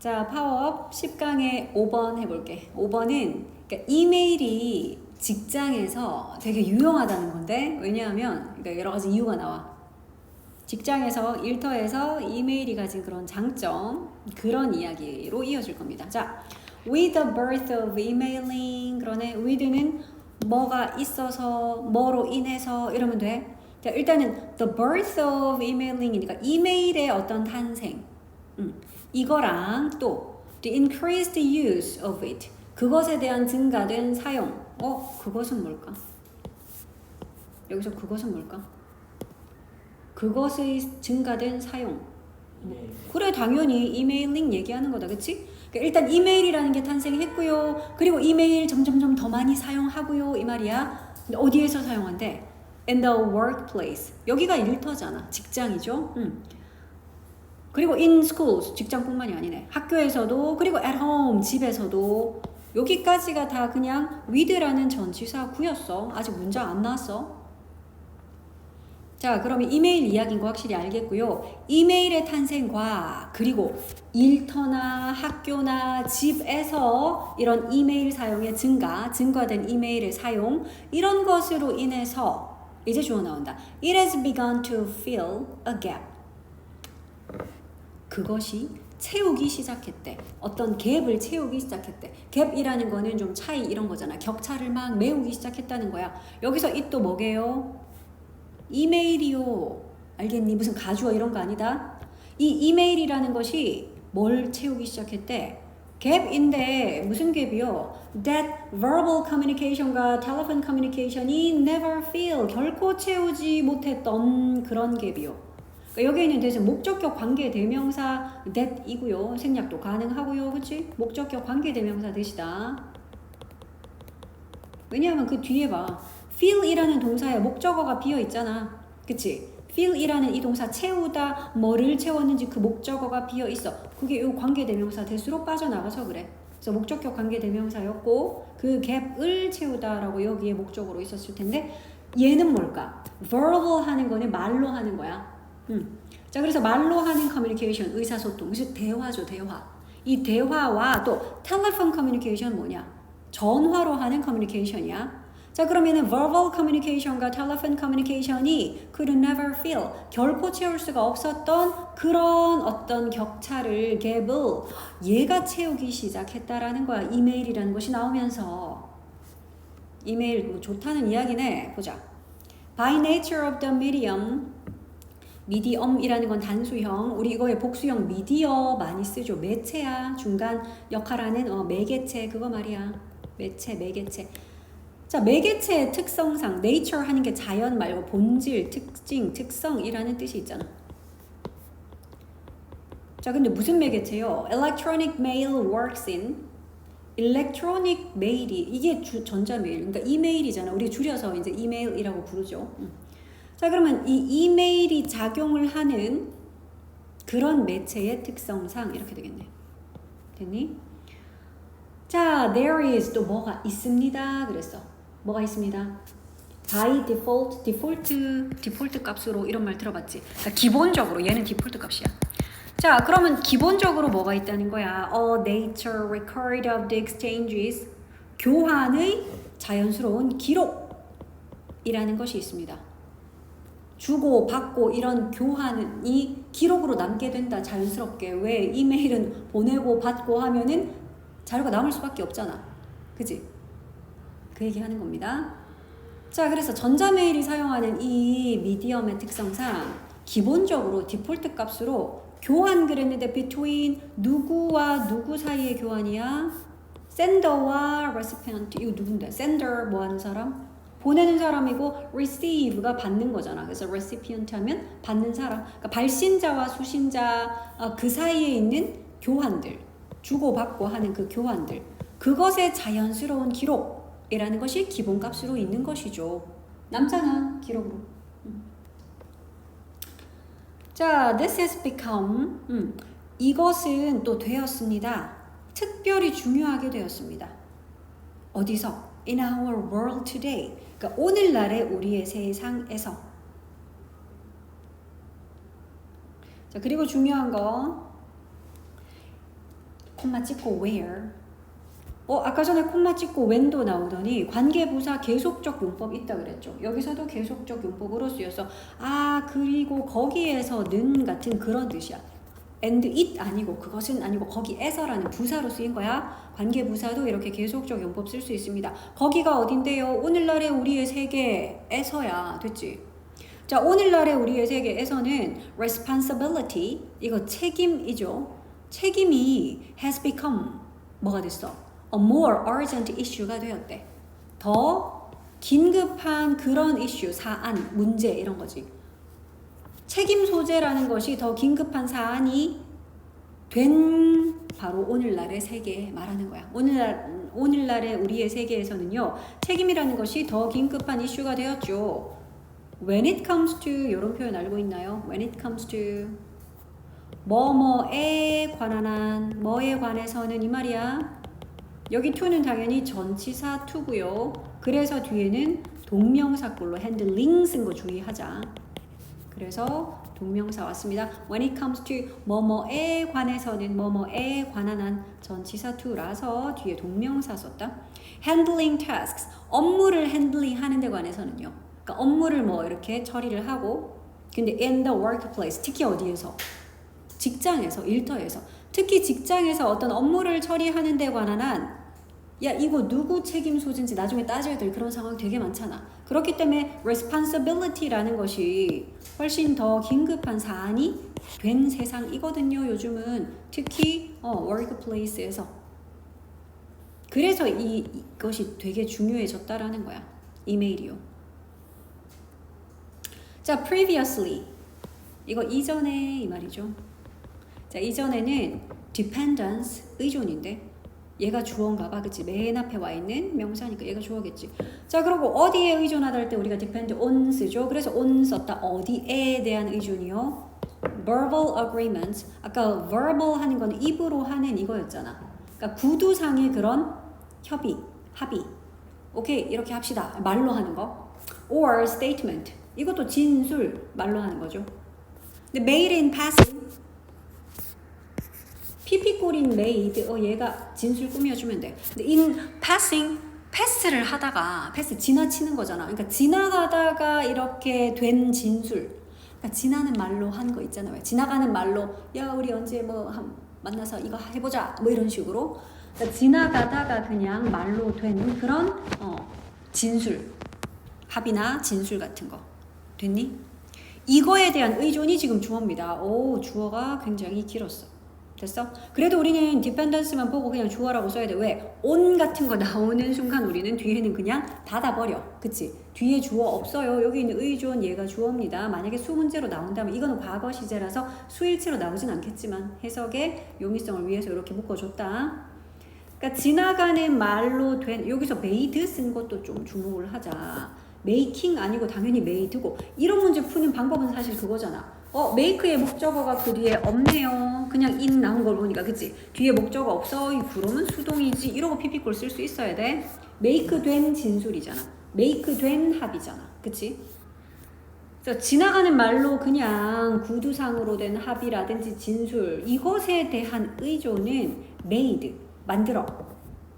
자, 파워업 10강의 5번 해볼게. 5번은 그러니까 이메일이 직장에서 되게 유용하다는 건데 왜냐하면 그러니까 여러 가지 이유가 나와. 직장에서 일터에서 이메일이 가진 그런 장점 그런 이야기로 이어질 겁니다. 자, with the birth of emailing 그러네 with는 뭐가 있어서 뭐로 인해서 이러면 돼. 자, 일단은 the birth of emailing이니까 이메일의 어떤 탄생. 음, 이거랑 또 the increased use of it. 그것에 대한 증가된 사용. 어, 그것은 뭘까? 여기서 그것은 뭘까? 그것의 증가된 사용. 네. 그래 당연히 이메일링 얘기하는 거다 그치? 그러니까 일단 이메일이라는 게 탄생했고요 그리고 이메일 점점점 더 많이 사용하고요 이 말이야 어디에서 사용한대? In the workplace 여기가 일터잖아 직장이죠 음. 그리고 in schools 직장뿐만이 아니네 학교에서도 그리고 at home 집에서도 여기까지가 다 그냥 with라는 전치사 구였어 아직 문장 안 나왔어 자, 그러면 이메일 이야기인 거 확실히 알겠고요. 이메일의 탄생과 그리고 일터나 학교나 집에서 이런 이메일 사용의 증가, 증가된 이메일의 사용 이런 것으로 인해서 이제 주어 나온다. It has begun to fill a gap. 그것이 채우기 시작했대. 어떤 갭을 채우기 시작했대. 갭이라는 거는 좀 차이 이런 거잖아. 격차를 막 메우기 시작했다는 거야. 여기서 이 또 뭐게요? 이메일이요. 알겠니? 무슨 가주어 이런 거 아니다. 이 이메일이라는 것이 뭘 채우기 시작했대? 갭인데 무슨 갭이요? That verbal communication과 telephone communication이 never fill 결코 채우지 못했던 그런 갭이요. 그러니까 여기 있는 대신 목적격 관계 대명사 that이고요. 생략도 가능하고요. 그치? 목적격 관계 대명사 대시다. 왜냐하면 그 뒤에 봐. fill이라는 동사에 목적어가 비어 있잖아. 그치? fill이라는 이 동사 채우다 뭐를 채웠는지 그 목적어가 비어 있어. 그게 요 관계 대명사 대수로 빠져나가서 그래. 그래서 목적격 관계 대명사였고 그 갭을 채우다라고 여기에 목적으로 있었을 텐데 얘는 뭘까? verbal 하는 거는 말로 하는 거야. 음. 자 그래서 말로 하는 커뮤니케이션 의사소통 그래서 대화죠 대화. 이 대화와 또 텔레폰 커뮤니케이션 뭐냐? 전화로 하는 커뮤니케이션이야. 자 그러면은 verbal communication과 telephone communication이 could never fill 결코 채울 수가 없었던 그런 어떤 격차를 갭을 얘가 채우기 시작했다라는 거야 이메일이라는 것이 나오면서 이메일 뭐 좋다는 이야기네 보자 by nature of the medium 미디엄이라는 건 단수형 우리 이거의 복수형 미디어 많이 쓰죠 매체야 중간 역할하는 어, 매개체 그거 말이야 매체 매개체 자, 매개체의 특성상 nature 하는 게 자연 말고 본질, 특징, 특성이라는 뜻이 있잖아. 자, 근데 무슨 매개체요? Electronic mail works in electronic mail이 이게 주, 전자메일, 그러니까 이메일이잖아. 우리 줄여서 이제 이메일이라고 부르죠. 음. 자, 그러면 이 이메일이 작용을 하는 그런 매체의 특성상 이렇게 되겠네. 됐니? 자, there is 또 뭐가 있습니다. 그랬어. 뭐가 있습니다. by default, 디폴트, 디폴트 값으로 이런 말 들어봤지? 그러니까 기본적으로 얘는 디폴트 값이야. 자, 그러면 기본적으로 뭐가 있다는 거야? A nature record of the exchanges 교환의 자연스러운 기록이라는 것이 있습니다. 주고 받고 이런 교환이 기록으로 남게 된다 자연스럽게 왜 이메일은 보내고 받고 하면은 자료가 남을 수밖에 없잖아. 그지? 그 얘기 하는 겁니다. 자, 그래서 전자메일이 사용하는 이 미디엄의 특성상 기본적으로 디폴트 값으로 교환 그랬는데 between 누구와 누구 사이의 교환이야? sender와 recipient 이거 누군데? sender 뭐 하는 사람? 보내는 사람이고 receive가 받는 거잖아. 그래서 recipient 하면 받는 사람. 그러니까 발신자와 수신자 어, 그 사이에 있는 교환들. 주고받고 하는 그 교환들. 그것의 자연스러운 기록이라는 것이 기본값으로 있는 것이죠. 남잖아, 기록으로. 음. 자, this has become. 음, 이것은 또 되었습니다. 특별히 중요하게 되었습니다. 어디서? In our world today. 그러니까 오늘날의 우리의 세상에서. 자, 그리고 중요한 건 콤마 찍고 where. 어, 아까 전에 콤마 찍고 when도 나오더니 관계부사 계속적 용법 있다 그랬죠. 여기서도 계속적 용법으로 쓰여서 아 그리고 거기에서는 같은 그런 뜻이야. And it 아니고 그것은 아니고 거기에서라는 부사로 쓰인 거야. 관계 부사도 이렇게 계속적 용법 쓸 수 있습니다. 거기가 어딘데요? 오늘날의 우리의 세계에서야 됐지. 자 오늘날의 우리의 세계에서는 responsibility 이거 책임이죠. 책임이 has become 뭐가 됐어? A more urgent issue가 되었대. 더 긴급한 그런 이슈, 사안, 문제 이런 거지. 책임 소재라는 것이 더 긴급한 사안이 된 바로 오늘날의 세계에 말하는 거야. 오늘날 오늘날의 우리의 세계에서는요 책임이라는 것이 더 긴급한 이슈가 되었죠. When it comes to 이런 표현 알고 있나요? When it comes to 뭐뭐에 관한 한 뭐에 관해서는 이 말이야. 여기 to는 당연히 전치사 to고요. 그래서 뒤에는 동명사꼴로 handling 쓴 거 주의하자. 그래서 동명사 왔습니다. When it comes to 뭐뭐에 관해서는 뭐뭐에 관한 한 전치사 to라서 뒤에 동명사 썼다. handling tasks 업무를 handling 하는 데 관해서는요. 그러니까 업무를 뭐 이렇게 처리를 하고 근데 in the workplace 특히 어디에서 직장에서 일터에서 특히 직장에서 어떤 업무를 처리하는 데 관한 한 야, 이거 누구 책임 소재인지 나중에 따져야 될 그런 상황 되게 많잖아. 그렇기 때문에 responsibility라는 것이 훨씬 더 긴급한 사안이 된 세상이거든요. 요즘은 특히 어, workplace에서. 그래서 이, 이것이 되게 중요해졌다라는 거야. 이메일이요. 자, previously. 이거 이전에 이 말이죠. 자, 이전에는 dependence 의존인데 얘가 주어인가 봐. 그치? 맨 앞에 와 있는 명사니까 얘가 주어겠지. 자, 그리고 어디에 의존하다 할 때 우리가 depend on 쓰죠. 그래서 on 썼다. 어디에 대한 의존이요? verbal agreements. 아까 verbal 하는 건 입으로 하는 이거였잖아. 그러니까 구두상의 그런 협의, 합의. 오케이, 이렇게 합시다. 말로 하는 거. or statement. 이것도 진술, 말로 하는 거죠. 근데 made in passing. 피피꼴인 made, 어 얘가 진술 꾸며주면 돼. 근데 in passing, 패스를 하다가 패스 지나치는 거잖아. 그러니까 지나가다가 이렇게 된 진술. 그러니까 지나는 말로 한 거 있잖아. 왜? 지나가는 말로 야 우리 언제 뭐 한, 만나서 이거 해보자. 뭐 이런 식으로. 그러니까 지나가다가 그냥 말로 된 그런 어, 진술, 합의나 진술 같은 거. 됐니? 이거에 대한 의존이 지금 주어입니다. 오 주어가 굉장히 길었어. 됐어? 그래도 우리는 디펜던스만 보고 그냥 주어라고 써야 돼. 왜? 온 같은 거 나오는 순간 우리는 뒤에는 그냥 닫아버려. 그치? 뒤에 주어 없어요. 여기 있는 의존 얘가 주어입니다. 만약에 수 문제로 나온다면 이거는 과거 시제라서 수일치로 나오진 않겠지만 해석의 용이성을 위해서 이렇게 묶어줬다. 그러니까 지나가는 말로 된 여기서 made 쓴 것도 좀 주목을 하자. making 아니고 당연히 made고 이런 문제 푸는 방법은 사실 그거잖아. 어, make의 목적어가 그 뒤에 없네요. 그냥 in 나온 걸 보니까, 그치? 뒤에 목적어 없어. 이 그러면 수동이지. 이러고 피피꼴 쓸수 있어야 돼. make 된 진술이잖아. make 된 합이잖아. 그치? 그래서 지나가는 말로 그냥 구두상으로 된 합의라든지 진술, 이것에 대한 의존은 made, 만들어.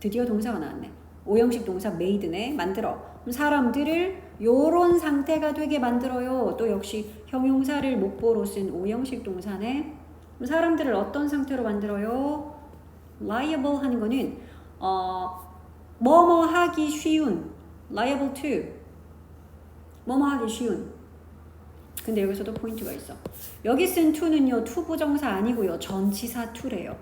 드디어 동사가 나왔네. 오형식 동사 made네, 만들어. 사람들을 요런 상태가 되게 만들어요. 또 역시 형용사를 목보로 쓴 오형식 동사네. 사람들을 어떤 상태로 만들어요? liable 하는 거는 어 뭐뭐 하기 쉬운 liable to 뭐뭐 하기 쉬운 근데 여기서도 포인트가 있어. 여기 쓴 to는요, to 부정사 아니고요, 전치사 to래요.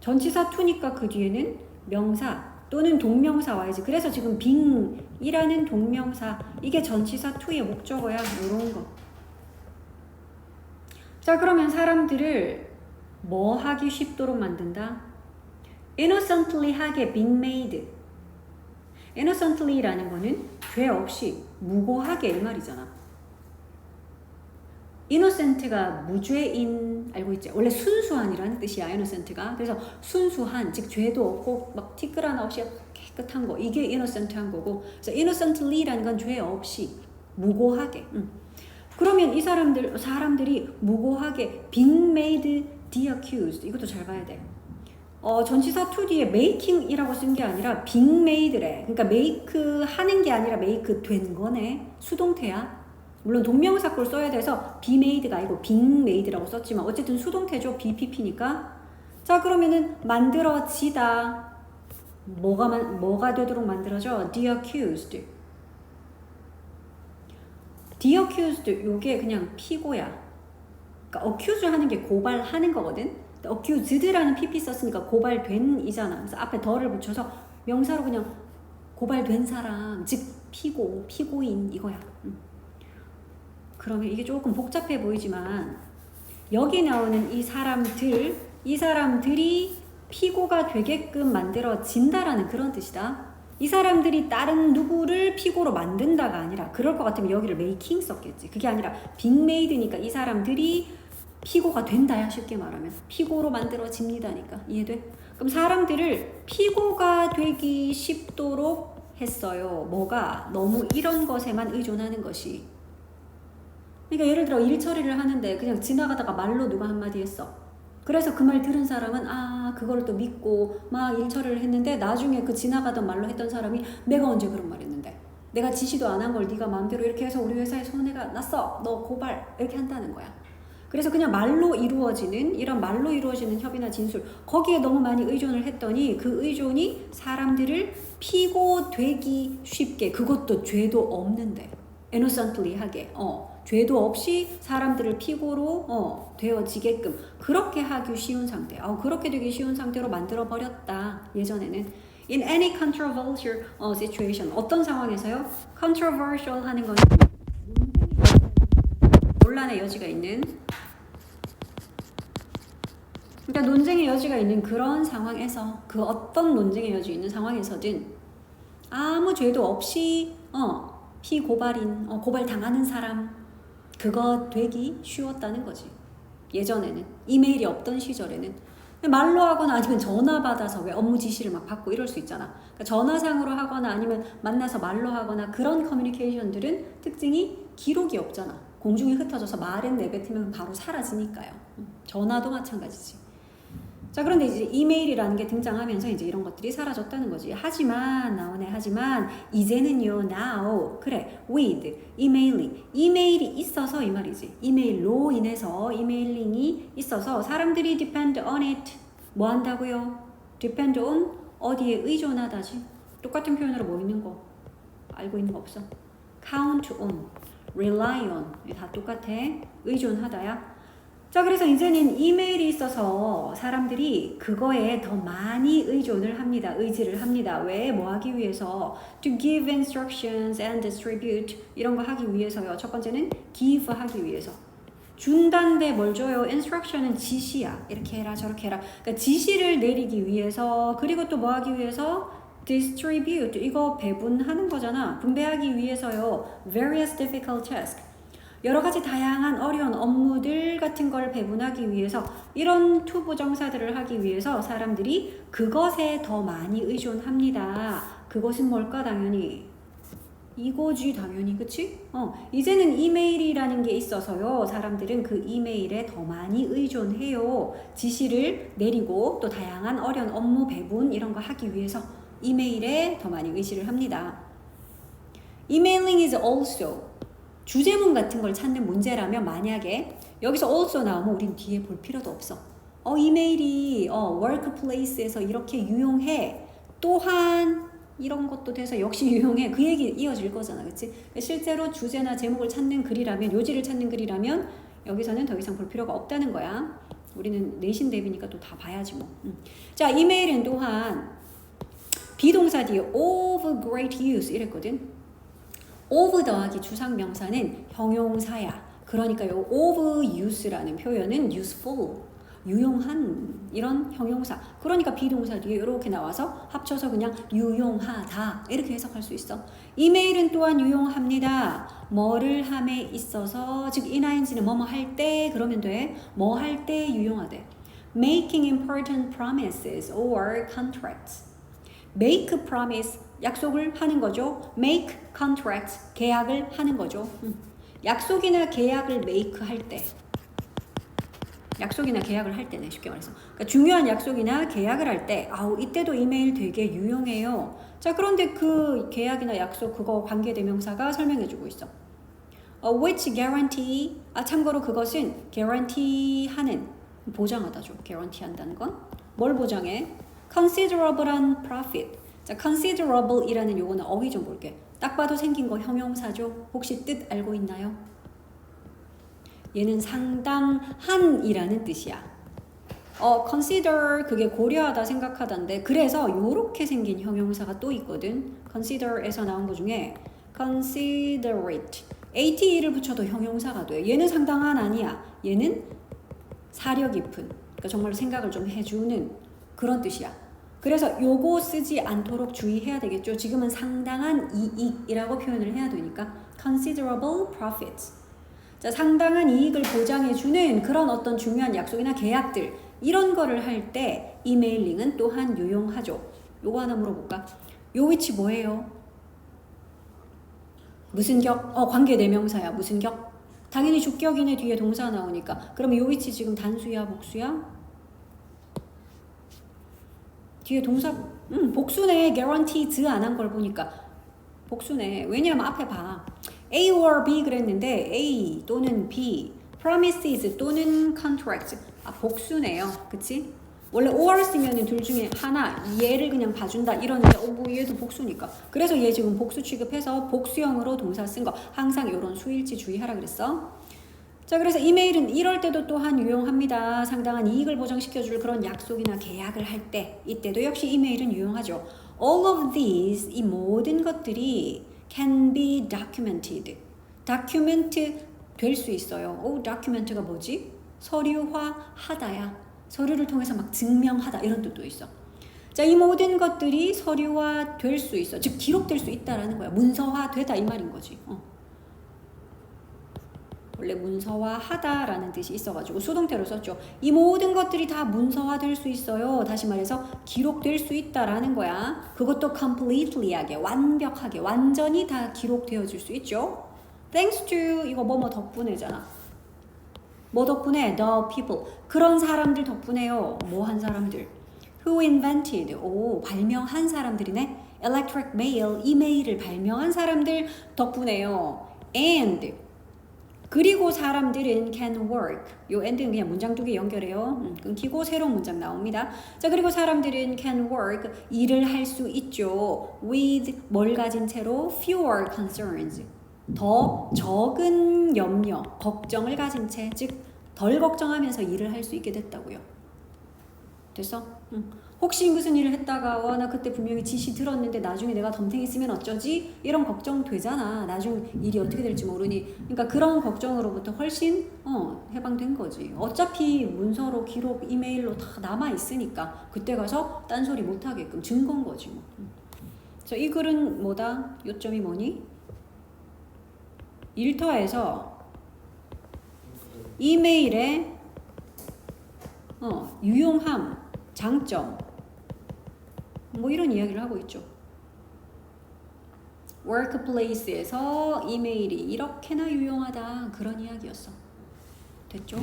전치사 to니까 그 뒤에는 명사 또는 동명사 와야지. 그래서 지금 빙이라는 동명사 이게 전치사 to의 목적어야. 이런 거. 자 그러면 사람들을 뭐 하기 쉽도록 만든다? innocently 하게 being made. innocently라는 거는 죄 없이 무고하게 이 말이잖아. innocent가 무죄인 알고 있지? 원래 순수한이라는 뜻이야 innocent가. 그래서 순수한 즉 죄도 없고 막 티끌 하나 없이 깨끗한 거 이게 innocent한 거고. 그래서 innocently라는 건 죄 없이 무고하게. 음. 그러면 이 사람들 사람들이 무고하게 being made the accused 이것도 잘 봐야 돼. 어, 전치사 to 뒤에 making이라고 쓴 게 아니라 being made래. 그러니까 make 하는 게 아니라 make 된 거네. 수동태야. 물론 동명사 꼴 써야 돼서 be made가 아니고 being made라고 썼지만 어쨌든 수동태죠. BPP니까. 자 그러면은 만들어지다. 뭐가 만, 뭐가 되도록 만들어져? The accused. Accused 요게 그냥 피고야. 그러니까 accuse 하는 게 고발하는 거거든. accused라는 pp 썼으니까 고발된 이잖아. 그래서 앞에 더를 붙여서 명사로 그냥 고발된 사람, 즉 피고, 피고인 이거야. 음. 그러면 이게 조금 복잡해 보이지만 여기 나오는 이 사람들, 이 사람들이 피고가 되게끔 만들어진다라는 그런 뜻이다. 이 사람들이 다른 누구를 피고로 만든다가 아니라 그럴 것 같으면 여기를 making 썼겠지. 그게 아니라 made니까 이 사람들이 피고가 된다야 쉽게 말하면 피고로 만들어집니다니까 이해돼? 그럼 사람들을 피고가 되기 쉽도록 했어요. 뭐가 너무 이런 것에만 의존하는 것이. 그러니까 예를 들어 일 처리를 하는데 그냥 지나가다가 말로 누가 한마디 했어. 그래서 그 말 들은 사람은 아 그걸 또 믿고 막 일 처리를 했는데 나중에 그 지나가던 말로 했던 사람이 내가 언제 그런 말 했는데? 내가 지시도 안 한 걸 네가 마음대로 이렇게 해서 우리 회사에 손해가 났어. 너 고발. 이렇게 한다는 거야. 그래서 그냥 말로 이루어지는 이런 말로 이루어지는 협의나 진술 거기에 너무 많이 의존을 했더니 그 의존이 사람들을 피고 되기 쉽게 그것도 죄도 없는데. innocently 하게. 어 죄도 없이 사람들을 피고로 어 되어지게끔 그렇게 하기 쉬운 상태. 어, 그렇게 되기 쉬운 상태로 만들어 버렸다. 예전에는. In any controversial 어, situation. 어떤 상황에서요? controversial 하는 건 논란의 여지가 있는. 그러니까 논쟁의 여지가 있는 그런 상황에서 그 어떤 논쟁의 여지 있는 상황에서든 아무 죄도 없이 어 피고발인 어, 고발 당하는 사람 그거 되기 쉬웠다는 거지 예전에는 이메일이 없던 시절에는 말로 하거나 아니면 전화 받아서 왜 업무 지시를 막 받고 이럴 수 있잖아. 그러니까 전화상으로 하거나 아니면 만나서 말로 하거나 그런 커뮤니케이션들은 특징이 기록이 없잖아. 공중에 흩어져서 말은 내뱉으면 바로 사라지니까요. 전화도 마찬가지지. 자, 그런데 이제 이메일이라는 게 등장하면서 이제 이런 것들이 사라졌다는 거지. 하지만, 나오네, 하지만, 이제는요, now, 그래, with, 이메일링. 이메일이 있어서 이 말이지. 이메일로 인해서, 이메일링이 있어서 사람들이 depend on it. 뭐 한다고요? depend on, 어디에 의존하다지. 똑같은 표현으로 뭐 있는 거? 알고 있는 거 없어? count on, rely on. 다 똑같아. 의존하다야. 자, 그래서 이제는 이메일이 있어서 사람들이 그거에 더 많이 의존을 합니다. 의지를 합니다. 왜? 뭐 하기 위해서? To give instructions and distribute. 이런 거 하기 위해서요. 첫 번째는 give 하기 위해서. 준다는데 뭘 줘요? instruction은 지시야. 이렇게 해라, 저렇게 해라. 그러니까 지시를 내리기 위해서, 그리고 또 뭐 하기 위해서? distribute. 이거 배분하는 거잖아. 분배하기 위해서요. various difficult tasks. 여러 가지 다양한 어려운 업무들 같은 걸 배분하기 위해서 이런 투부 정사들을 하기 위해서 사람들이 그것에 더 많이 의존합니다. 그것은 뭘까 당연히 이거지 당연히 그치? 어 이제는 이메일이라는 게 있어서요 사람들은 그 이메일에 더 많이 의존해요 지시를 내리고 또 다양한 어려운 업무 배분 이런 거 하기 위해서 이메일에 더 많이 의지를 합니다. Emailing is also 주제문 같은 걸 찾는 문제라면 만약에 여기서 also 나오면 우린 뒤에 볼 필요도 없어. 어, 이메일이 어, workplace에서 이렇게 유용해. 또한 이런 것도 돼서 역시 유용해. 그 얘기 이어질 거잖아. 그치? 실제로 주제나 제목을 찾는 글이라면, 요지를 찾는 글이라면 여기서는 더 이상 볼 필요가 없다는 거야. 우리는 내신 대비니까 또 다 봐야지 뭐. 음. 자, 이메일은 또한 비동사 뒤에 of great use 이랬거든. Of 더하기 주상 명사는 형용사야. 그러니까 요 of use라는 표현은 useful, 유용한 이런 형용사. 그러니까 비동사 뒤에 이렇게 나와서 합쳐서 그냥 유용하다 이렇게 해석할 수 있어. 이메일은 또한 유용합니다. 뭐를 함에 있어서 즉 인ing는 뭐뭐 할 때 그러면 돼. 뭐 할 때 유용하대. Making important promises or contracts. Make promise 약속을 하는 거죠. make contracts 계약을 하는 거죠. 음. 약속이나 계약을 make 할 때. 약속이나 계약을 할 때네 쉽게 말해서 그러니까 중요한 약속이나 계약을 할 때 아우 이때도 이메일 되게 유용해요 자 그런데 그 계약이나 약속 그거 관계대명사가 설명해주고 있어 어, which guarantee 아 참고로 그것은 guarantee 하는 보장하다죠 guarantee 한다는 건 뭘 보장해 considerable한 profit 자 considerable 이라는 요거는 어휘 좀 볼게 딱 봐도 생긴 거 형용사죠 혹시 뜻 알고 있나요? 얘는 상당한이라는 뜻이야. 어, consider 그게 고려하다 생각하다인데 그래서 요렇게 생긴 형용사가 또 있거든. consider에서 나온 것 중에 considerate ate를 붙여도 형용사가 돼. 얘는 상당한 아니야. 얘는 사려 깊은. 그러니까 정말 생각을 좀 해주는 그런 뜻이야. 그래서 요거 쓰지 않도록 주의해야 되겠죠. 지금은 상당한 이익이라고 표현을 해야 되니까 considerable profits. 자, 상당한 이익을 보장해 주는 그런 어떤 중요한 약속이나 계약들 이런 거를 할 때 이메일링은 또한 유용하죠. 요거 하나 물어볼까? 요 위치 뭐예요? 무슨 격? 어, 관계 대명사야. 무슨 격? 당연히 주격이네 뒤에 동사 나오니까. 그러면 요 위치 지금 단수야, 복수야? 뒤에 동사 음, 복수네. guaranteed 안 한 걸 보니까 복수네. 왜냐면 앞에 봐. A or B 그랬는데 A 또는 B, promises 또는 contract 아 복수네요, 그치? 원래 or 쓰면은 둘 중에 하나 얘를 그냥 봐준다 이러는데 어 뭐 얘도 복수니까 그래서 얘 지금 복수 취급해서 복수형으로 동사 쓴 거 항상 이런 수일치 주의하라 그랬어. 자 그래서 이메일은 이럴 때도 또한 유용합니다. 상당한 이익을 보장시켜 줄 그런 약속이나 계약을 할 때 이때도 역시 이메일은 유용하죠. All of these 이 모든 것들이 can be documented. document 될 수 있어요. 오, document가 뭐지? 서류화 하다야. 서류를 통해서 막 증명하다 이런 뜻도 있어. 자, 이 모든 것들이 서류화 될 수 있어. 즉 기록될 수 있다라는 거야. 문서화 되다 이 말인 거지. 어. 원래 문서화 하다라는 뜻이 있어가지고 수동태로 썼죠. 이 모든 것들이 다 문서화될 수 있어요. 다시 말해서 기록될 수 있다라는 거야. 그것도 completely하게, 완벽하게, 완전히 다 기록되어질 수 있죠. Thanks to 이거 뭐뭐 덕분에잖아. 뭐 덕분에? The people. 그런 사람들 덕분에요. 뭐 한 사람들? Who invented? 오, 발명한 사람들이네. Electric mail, 이메일을 발명한 사람들 덕분에요. And 그리고 사람들은 can work. 요 end는 그냥 문장 두 개 연결해요. 음, 끊기고 새로운 문장 나옵니다. 자, 그리고 사람들은 can work. 일을 할 수 있죠. with 뭘 가진 채로 fewer concerns. 더 적은 염려, 걱정을 가진 채, 즉, 덜 걱정하면서 일을 할 수 있게 됐다고요. 됐어? 응. 혹시 무슨 일을 했다가 와 나 그때 분명히 지시 들었는데 나중에 내가 덤탱했으면 어쩌지? 이런 걱정 되잖아. 나중 일이 어떻게 될지 모르니. 그러니까 그런 걱정으로부터 훨씬 어, 해방된 거지. 어차피 문서로 기록 이메일로 다 남아 있으니까 그때 가서 딴소리 못 하게끔 증거인 거지 뭐. 응. 그래서 이 글은 뭐다? 요점이 뭐니? 일터에서 이메일의 어, 유용함, 장점 뭐 이런 이야기를 하고 있죠. workplace에서 이메일이 이렇게나 유용하다 그런 이야기였어. 됐죠?